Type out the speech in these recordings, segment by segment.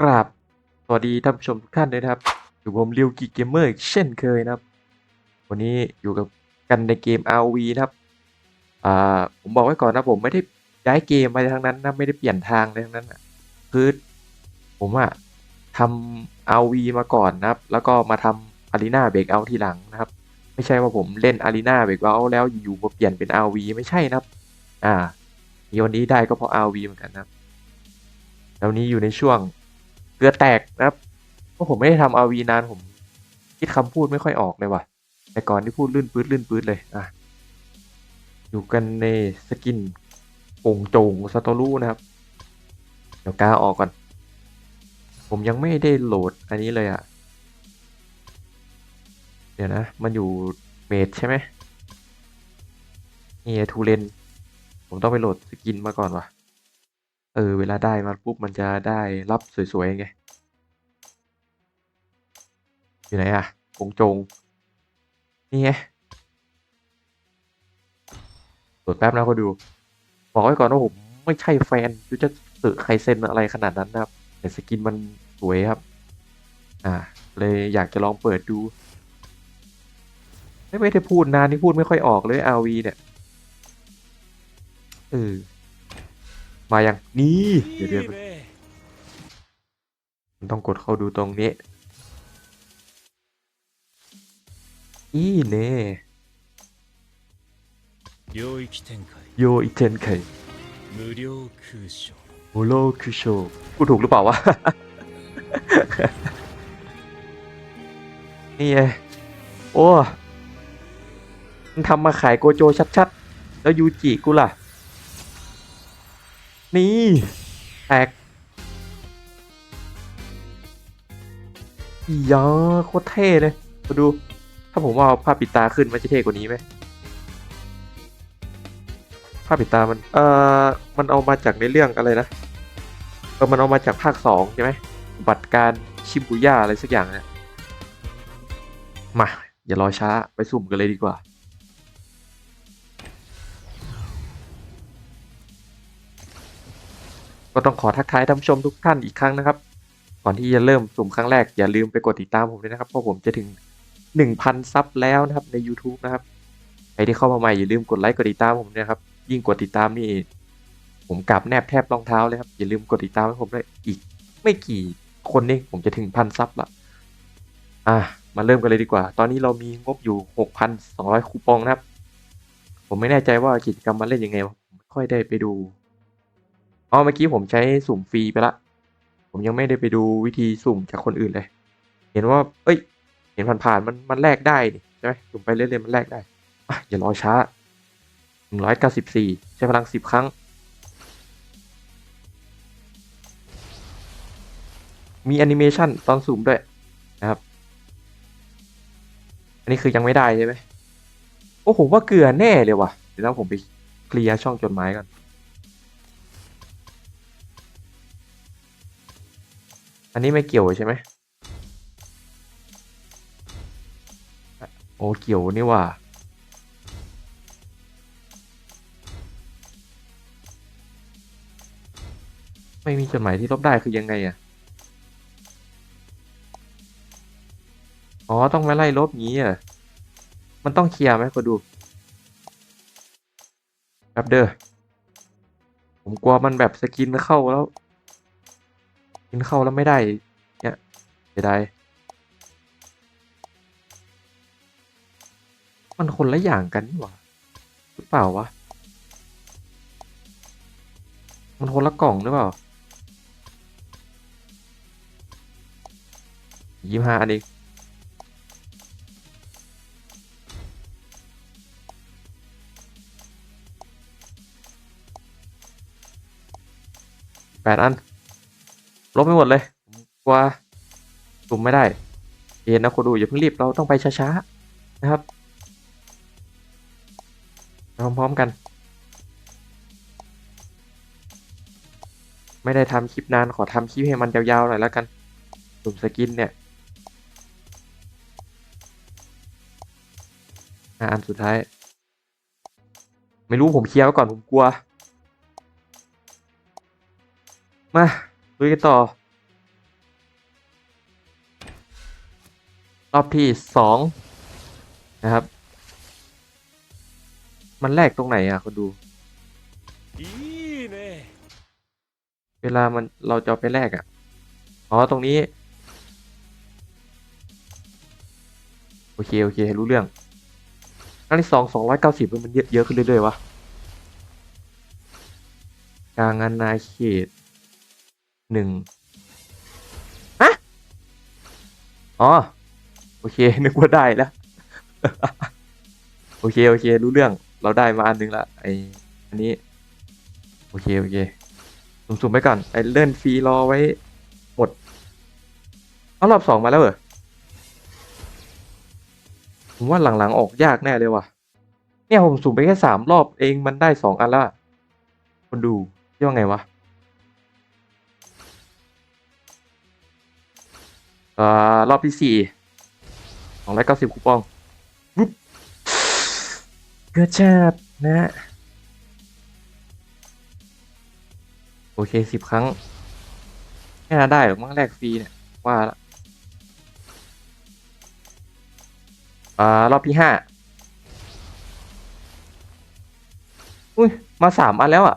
กราบสวัสดีท่านผู้ชมทุกท่านด้วยนะครับ อยู่ผมริวกิเกมเมอร์เช่นเคยนะครับ วันนี้อยู่กับกันในเกม RV นะครับอ่าผมบอกไว้ก่อนนะผมไม่ได้ย้ายเกมไปทางนั้นนะไม่ได้เปลี่ยนทางเลยทั้งนั้นนะคือผมอะทำ RV มาก่อนนะครับ แล้วก็มาทำ Arena Breakout ทีหลังนะครับ ไม่ใช่ว่าผมเล่น Arena Breakout แล้วอยู่มาเปลี่ยนเป็น RV ไม่ใช่นะครับ อ่าที่วันนี้ได้ก็เพราะ RV เหมือนกันนะครับแล้วนี้อยู่ในช่วง เกลือแตกนะครับเพราะผมไม่ได้ทำ RV นานผมคิดคำพูดไม่ค่อยออกเลยว่ะ แต่ก่อนที่พูดลื่นปื๊ดลื่นปื๊ดเลยอะอยู่กันในสกินโป่งโจงสตอรูนะครับ เดี๋ยวกาออกก่อน ผมยังไม่ได้โหลดอันนี้เลยอะ เดี๋ยวนะ มันอยู่เมดใช่ไหมนี่ทูเลน ผมต้องไปโหลดสกินมาก่อนว่ะ เออ เวลาได้มาปุ๊บมันจะได้รับสวยๆไง อยู่ไหนอะโป่งโจง นี่ไงโหลดแป๊บนะก็ดู บอกไว้ก่อนว่าผมไม่ใช่แฟนหรือจะสื่อใครเซ็นอะไรขนาดนั้นนะครับแต่สกินมันสวยครับ อ่า เลยอยากจะลองเปิดดู ไม่ไม่ได้พูดนานนี่พูดไม่ค่อยออกเลย RV เนี่ย เออ มาอย่างนี้ เดี๋ยวเดี๋ยวมันต้องกดเข้าดูตรงนี้ อีเน่ 领域展开 โยอิเทนไค 无料空所 โมโลคุโชพูดถูกหรือเปล่าวะ นี่ไง โอ้มันทำมาขายโกโจชัดๆ แล้วยูจิกูล่ะ นี่แตกอียาโคตรเท่เลยมาดู ถ้าผมเอาผ้าปิดตาขึ้นมันจะเท่กว่านี้ไหมผ้าปิดตามัน เอ่อ มันเอามาจากในเรื่องอะไรนะเออมันเอามาจากภาคสองใช่ไหมบัตรการชิมบุย่าอะไรสักอย่างเนี่ย มา อย่ารอช้าไปสุ่มกันเลยดีกว่า ก็ต้องขอทักทายท่านผู้ชมทุกท่านอีกครั้งนะครับ ก่อนที่จะเริ่มสุ่มครั้งแรกอย่าลืมไปกดติดตามผมด้วยนะครับ เพราะผมจะถึง 1,000 ซับแล้วนะครับใน YouTube นะครับใครที่เข้ามาใหม่อย่าลืมกดไลค์กดติดตามผมด้วยนะครับ ยิ่งกดติดตามนี่ผมกลับแนบแทบรองเท้าเลยครับอย่าลืมกดติดตามให้ผมด้วยอีก ไม่กี่คนเองผมจะถึงพันซับละอะมาเริ่มกันเลยดีกว่า ตอนนี้เรามีงบอยู่ 6,200 คูปองนะครับ ผมไม่แน่ใจว่ากิจกรรมมันเล่นยังไงผมไม่ค่อยได้ไปดู อ๋อเมื่อกี้ผมใช้สุ่มฟรีไปละ ผมยังไม่ได้ไปดูวิธีสุ่มจากคนอื่นเลย เห็นว่า เอ้ย เห็นผ่านๆมันมันแลกได้นี่ใช่ไหมสุ่มไปเรื่อยๆมันแลกได้อะอย่ารอช้า194ใช้พลัง10ครั้ง มีแอนิเมชันตอนซูมด้วยนะครับ อันนี้คือยังไม่ได้ใช่ไหมโอ้ผมว่าเกลือแน่เลยว่ะ เดี๋ยวผมไปเคลียร์ช่องจดหมายก่อน อันนี้ไม่เกี่ยวใช่ไหมโอ้เกี่ยวนี่ว่าไม่มีจดหมายที่ลบได้คือยังไงอะอ๋อ ต้องมาไล่ลบงี้อะ มันต้องเคลียร์ไหมก็ดูแบบเด้อ ผมกลัวมันแบบสกินเข้าแล้ว กินเข้าแล้วไม่ได้ เนี่ยเสียดายมันคนละอย่างกันนี่หว่าหรือเปล่าวะ มันคนละกล่องหรือเปล่ายี่ห้าอันเองแปดอัน ลบไปหมดเลยผมกลัวสุ่มไม่ได้เอ็นนะคนดูอย่าเพิ่งรีบเราต้องไปช้าๆนะครับพร้อมๆกัน ไม่ได้ทำคลิปนานขอทำคลิปให้มันยาวๆหน่อยแล้วกันสุ่มสกินเนี่ยห้าอันสุดท้าย ไม่รู้ผมเคลียร์ไว้ก่อนผมกลัว มา ลุยกันต่อ รอบที่สองนะครับ มันแลกตรงไหนอะคุณดู เวลามันเราจะไปแลกอะ อ๋อ ตรงนี้ โอเค โอเค รู้เรื่องอันที่สองสองร้อยเก้าสิบมันเยอะเยอะขึ้นเรื่อยๆวะการงานณาเขต หนึ่งฮะอ๋อ โอเค นึกว่าได้แล้ว โอเค โอเค รู้เรื่อง เราได้มาอันนึงละไออันนี้ โอเค โอเค สุ่มๆไปก่อน ไอ้เลื่อนฟรีรอไว้ หมด เอารอบสองมาแล้วเหรอ ผมว่าหลังๆ ออกยากแน่เลยว่ะ เนี่ยผมสุ่มไปแค่สามรอบเองมันได้สองอันแล้วอะคนดูคิดว่าไงวะ อ่อรอบที่สี่สองร้อยเก้าสิบคูปองปุ๊บเกือชาดนะฮะโอเคสิบครั้งไม่น่าได้หรอกมั้งแรกฟรีเนี่ยว่าละอ่ารอบที่ห้าอุ้ย มาสามอันแล้วอะ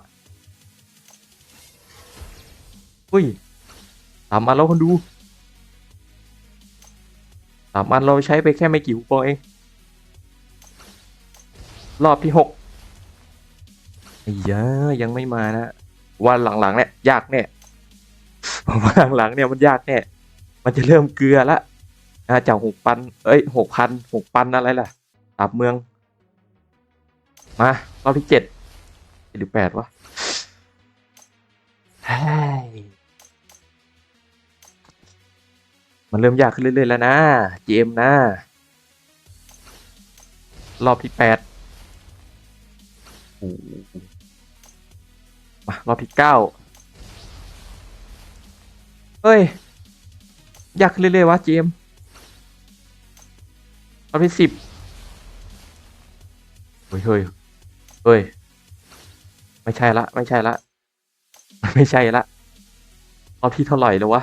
อุ้ยสามอันแล้วคนดู สามอันเราใช้ไปแค่ไม่กี่คูปองเอง รอบที่หกไอ้ยายังไม่มานะว่าหลังๆเนี่ยยากแน่ผมว่าหลังๆเนี่ยมันยากแน่ มันจะเริ่มเกลือละอ่าจากหกพันเอ้ยหกพันหกพันอะไรล่ะตามเมือง มารอบที่เจ็ดหรือแปดวะ มันเริ่มยากขึ้นเรื่อยๆแล้วนะเจมนะ รอบที่แปดมารอบที่เก้าเฮ้ย ยากขึ้นเรื่อยๆวะเจมรอบที่สิบเฮ้ยเฮ้ยเฮ้ย ไม่ใช่ละ ไม่ใช่ละ ไม่ใช่ละ รอบที่เท่าไหร่แล้ววะ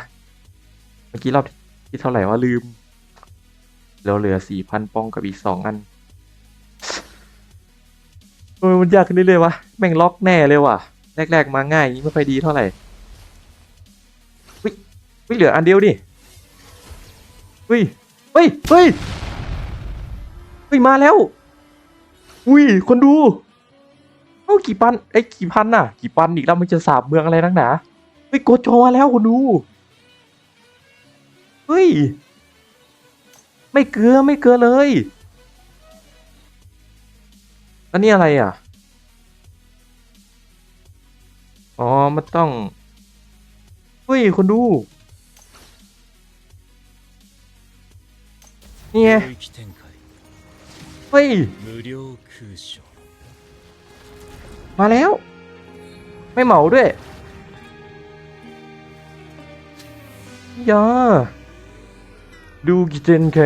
เมื่อกี้รอบที่ ที่เท่าไหร่วะลืม เราเหลือสี่พันปองกับอีกสองอันเออมันยากขึ้นเรื่อยๆวะแม่งล็อกแน่เลยว่ะ แรก ๆ มาง่ายอย่างนี้ไม่ค่อยดีเท่าไหร่วิวิเหลืออันเดียวดิวิเฮ้ยเฮ้ยเฮ้ยมาแล้วอุ้ยคนดูเอ้ากี่ปันไอ้กี่พันน่ะ กี่ปันอีกแล้วมันจะสาบเมืองอะไรนักหนาเฮ้ยโกโจมาแล้วคนดู เฮ้ย ไม่เกลือไม่เกลือเลย อันนี้อะไรอะ อ๋อ มันต้อง เฮ้ยคนดู นี่ไงเฮ้ย มาแล้ว ไม่เหมาด้วย ยา ดูกิเจนไค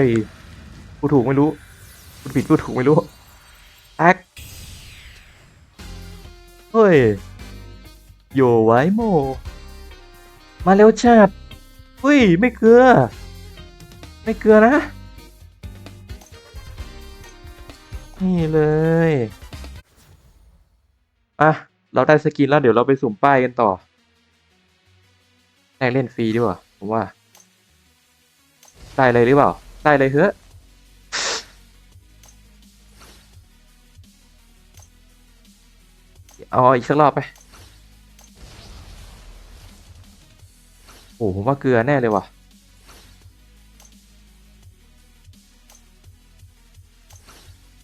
พูดถูกไม่รู้พูดผิดพูดถูกไม่รู้แอคเฮ้ย โยไว้โม มาเร็วจัดเฮ้ย ไม่เกลือ ไม่เกลือนะ นี่เลยอะเราได้สกินแล้วเดี๋ยวเราไปสุ่มป้ายกันต่อแลกเล่นฟรีดีกว่าผมว่า ได้เลยหรือเปล่า ได้เลยเฮ้อเอาอีกสักรอบไป โอ้ผมว่าเกลือแน่เลยว่ะ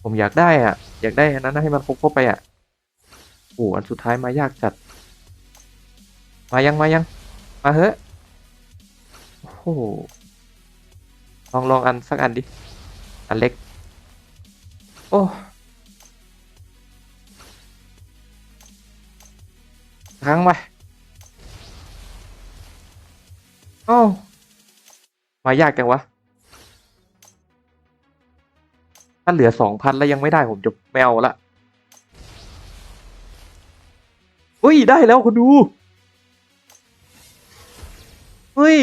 ผมอยากได้อะ อยากได้อันนั้นให้มันครบไปอะ โอ้อันสุดท้ายมายากจัด มายังมายัง มาเฮ้อโอ้โห ลองลองอันสักอันดิ อันเล็ก โอ้ ครั้งไปเอ้ามายากจังวะ ถ้าเหลือสองพันแล้วยังไม่ได้ผมจะไม่เอาละเฮ้ย ได้แล้วคุณดู เฮ้ย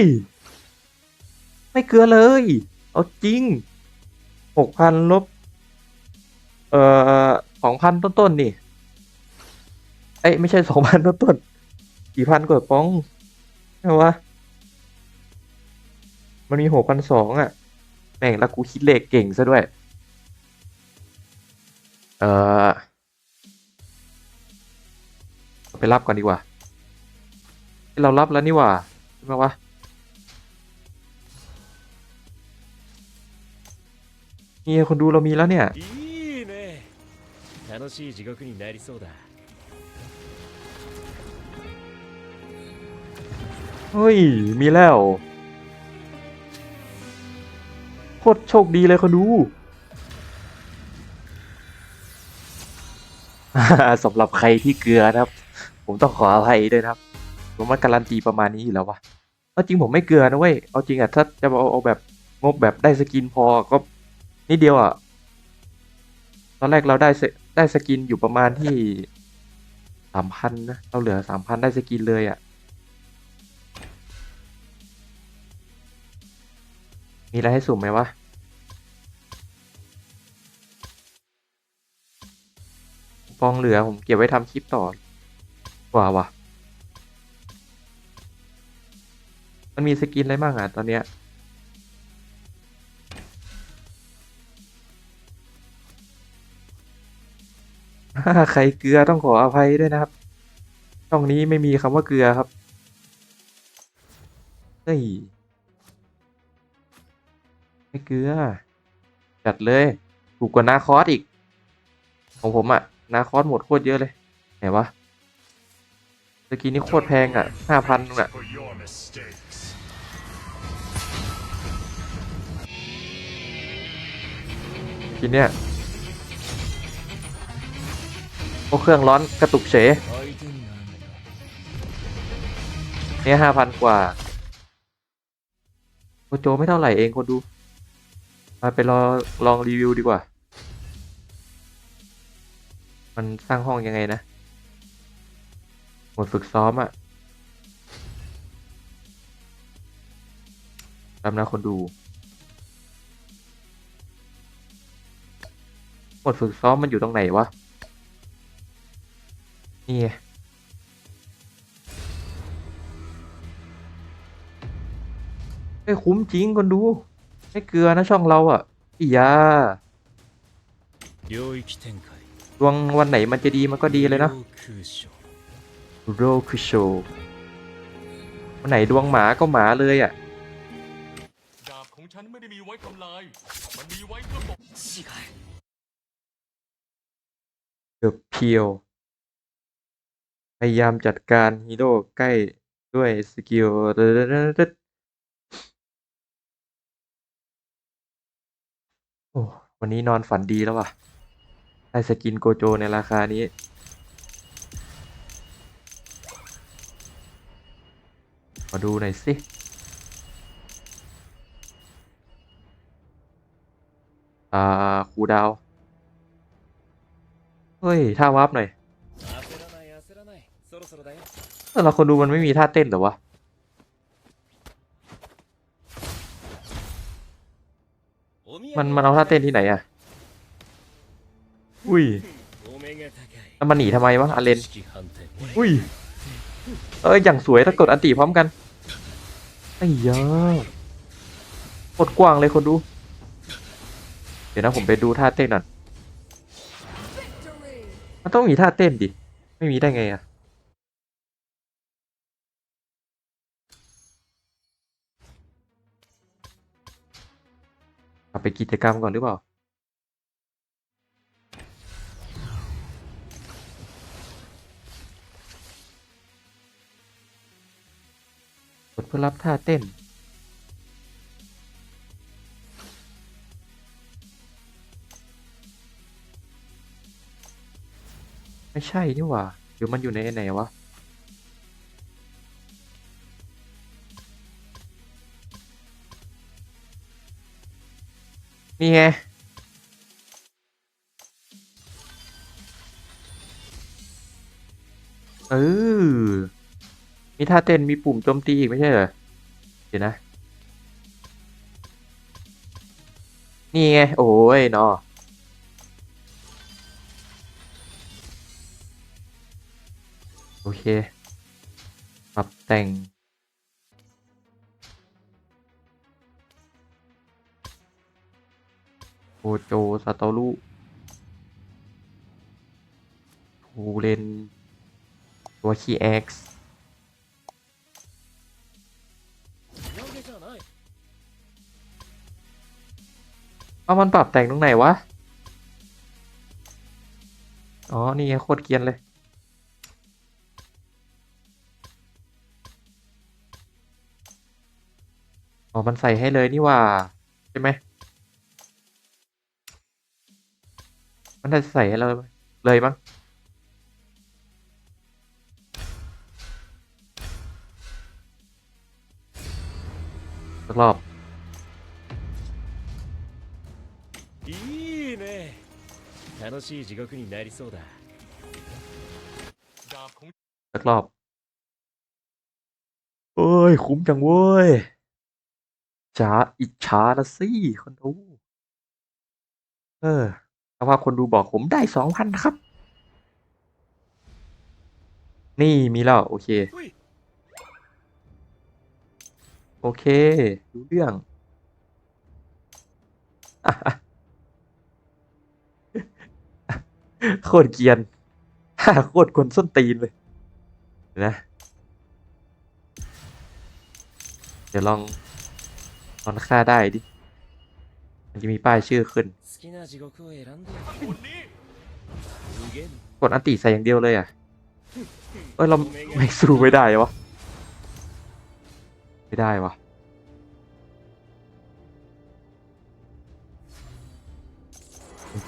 ไม่เกลือเลย เอาจริงหกพันลบ เอ่อสองพันต้นๆนี่ เอ้ยไม่ใช่สองพันต้นๆกี่พันกว่าป้องใช่วะมันมีหกพันสองอะ แม่งแล้วกูคิดเลขเก่งซะด้วย เออเอไปรับก่อนดีกว่า เรารับแล้วนี่ว่าใช่ไหมวะ นี่คนดูเรามีแล้วเนี่ยเฮ้ย มีแล้ว โคตรโชคดีเลยคนดูสำหรับใครที่เกลือนะครับ ผมต้องขออภัยด้วยนะครับ ผมว่าการันตีประมาณนี้อยู่แล้ววะเอาจริงผมไม่เกลือนะเว้ย เอาจริงอะถ้าจะเอาแบบงบแบบได้สกินพอก็ นิดเดียวอะ ตอนแรกเราได้ได้สกินอยู่ประมาณที่สามพันนะ เราเหลือสามพันได้สกินเลยอะ มีอะไรให้สุ่มไหมวะปองเหลือผมเก็บไว้ทำคลิปต่อกว่าวะมันมีสกินอะไรบ้างอะตอนเนี้ย ใครเกลือต้องขออภัยด้วยนะครับ ช่องนี้ไม่มีคำว่าเกลือครับ เฮ้ย ไม่เกลือ จัดเลย ถูกกว่านาคอสอีก ของผมอะนาคอสหมดโคตรเยอะเลย ไหนวะสกินนี่โคตรแพงอะห้าพันอะกินเนี่ย พวกเครื่องร้อนกระตุกเฉยเนี่ยห้าพันกว่าโอโจไม่เท่าไหร่เองคนดู มาไปรอลองรีวิวดีกว่า มันสร้างห้องยังไงนะหมดฝึกซ้อมอะตามนะคนดู หมดฝึกซ้อมมันอยู่ตรงไหนวะ นี่ไม่คุ้มจริงคนดู ไม่เกลือนะช่องเราอะอียาดวงวันไหนมันจะดีมันก็ดีเลยนะโรคุโชวันไหนดวงหมาก็หมาเลยอะดาบของฉันไม่ได้มีไว้ทำลายมันมีไว้เพื่อปเดือบเพียว พยายามจัดการฮีโร่ใกล้ด้วยสกิลโอ้วันนี้นอนฝันดีแล้วว่ะ ได้สกินโกโจในราคานี้ มาดูหน่อยสิอ่าครูดาว เฮ้ย ท่าวาร์ปหน่อย แต่เราคนดูมันไม่มีท่าเต้นหรอวะมันมันเอาท่าเต้นที่ไหนอะ อุ้ยแล้วมันหนีทำไมวะอาเลน อุ้ย เอ้ย อย่างสวยถ้ากดอันติพร้อมกัน ไอ้ยากดกว้างเลยคนดู เดี๋ยวนะผมไปดูท่าเต้นหน่อย มันต้องมีท่าเต้นดิ ไม่มีได้ไงอะ ไปกิจกรรมก่อนหรือเปล่า กดเพื่อรับท่าเต้น ไม่ใช่นี่หว่าหรือมันอยู่ในไหนวะ นี่ไงเออ มีท่าเต้นมีปุ่มโจมตีอีกไม่ใช่เหรอ เดี๋ยวนะ นี่ไง โอ้ยนาะโอเค ปรับแต่ง โอโจสตัตรุทูเรนตัวคีเอ็กซ์เอามันปรับแต่งตรงไหนวะ อ๋อ นี่โคตรเกียนเลย อ๋อ มันใส่ให้เลยนี่ว่า ใช่ไหม มันได้ใส่ให้เลยเลยมั้ง สักรอบ いいね楽しい地獄になりそうだ ดาบของ สักรอบเอ้ย คุ้มจังเว้ยจ้าอิจฉาละสิคนดู เออ แต่ว่าคนดูบอกผมได้สองพันครับ นี่มีแล้วโอเค โอเครู้เรื่อง โคตรเกียนโคตรคนส้นตีนเลยนะ เดี๋ยวลองลองค่าได้ดิ มันจะมีป้ายชื่อขึ้น กดอันติใส่อย่างเดียวเลยอะ เอ้ยเราไม่สู้ไม่ได้วะ ไม่ได้วะ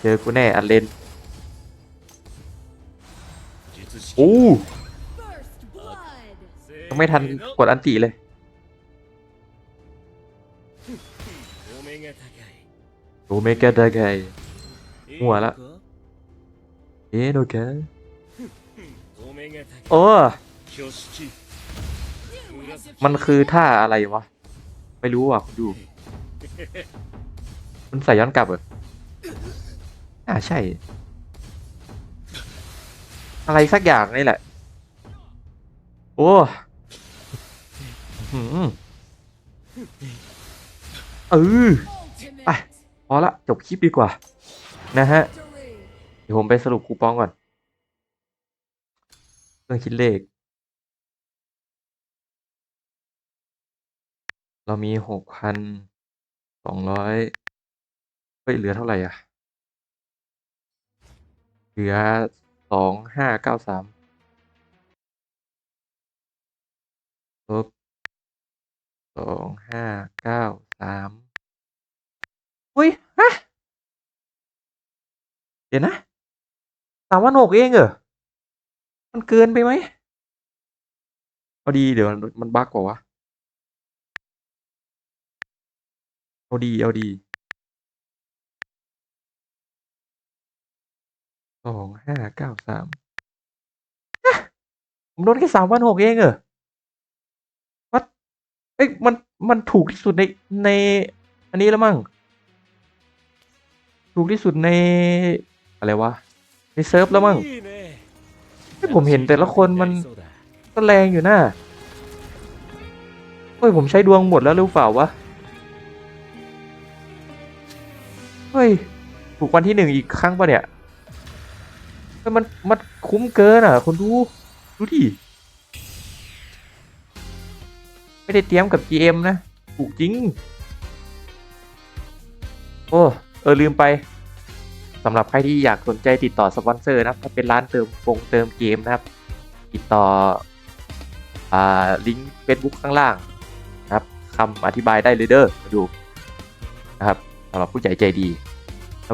เจอกูแน่อันเลนโอ้ยังไม่ทันกดอันติเลย โอเมก้าดาไกหัวละเอ๊ะโอเคกโอมันคือท่าอะไรวะ ไม่รู้อะดู มันใส่ย้อนกลับเหรออ่าใช่ อะไรสักอย่างนี่แหละ โอ้เออ พอละจบคลิปดีกว่า นะฮะ เดี๋ยวผมไปสรุปคูปองก่อนเครื่องคิดเลข เรามีหกพันสองร้อยเฮ้ยเหลือเท่าไหร่อะ เหลือสองห้าเก้าสามลบสองห้าเก้าสาม อุ้ยฮะเดี๋ยวนะสามวันหกเองเหรอ มันเกินไปไหมเอาดีเดี๋ยวมันมันบั๊กกว่าวะ เอาดีเอาดีสองห้าเก้าสามผมโดนแค่สามวันหกเองเหรอวัดเอ้ยมันมันถูกที่สุดในในอันนี้แล้วมั้ง ถูกที่สุดในอะไรวะในเซิร์ฟแล้วมั้งที่ผมเห็นแต่ละคนมันก็แรงอยู่นะเฮ้ยผมใช้ดวงหมดแล้วหรือเปล่าวะเฮ้ยถูกวันที่หนึ่งอีกครั้งปะเนี่ยมันมันคุ้มเกินอะคนดูดูดิไม่ได้เตรียมกับ GM นะ ถูกจริง โอ้ เออลืมไปสำหรับใครที่อยากสนใจติดต่อสปอนเซอร์นะครับ ถ้าเป็นร้านเติมฟงเติมเกมนะครับ ติดต่ออ่าลิงก์ Facebook ข้างล่างนะครับคำอธิบายได้เลยเด้อมาดูนะครับสำหรับผู้ใหญ่ใจดี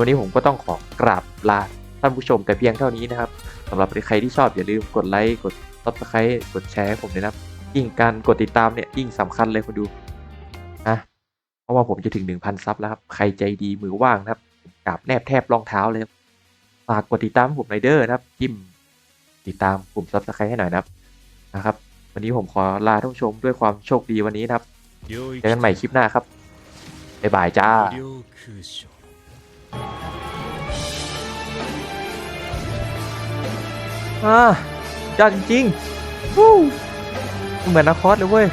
วันนี้ผมก็ต้องขอกราบลาท่านผู้ชมแต่เพียงเท่านี้นะครับสำหรับใครที่ชอบอย่าลืมกดไลค์กด subscribe กดแชร์ผมด้วยนะครับยิ่งการกดติดตามเนี่ยยิ่งสำคัญเลยคนดูนะ เพราะว่าผมจะถึง 1,000 ซับแล้วครับ ใครใจดีมือว่างนะครับกราบแนบแทบรองเท้าเลยฝากกดติดตามผมไรเดอร์นะครับจิ้มติดตามปุ่มซับสไครต์ให้หน่อยนะครับนะครับ วันนี้ผมขอลาท่านผู้ชมด้วยความโชคดีวันนี้นะครับเจอกันใหม่คลิปหน้าครับบ๊ายบายจ้าอ่าจังจริงเหมือนนักคอสเลยเว้ย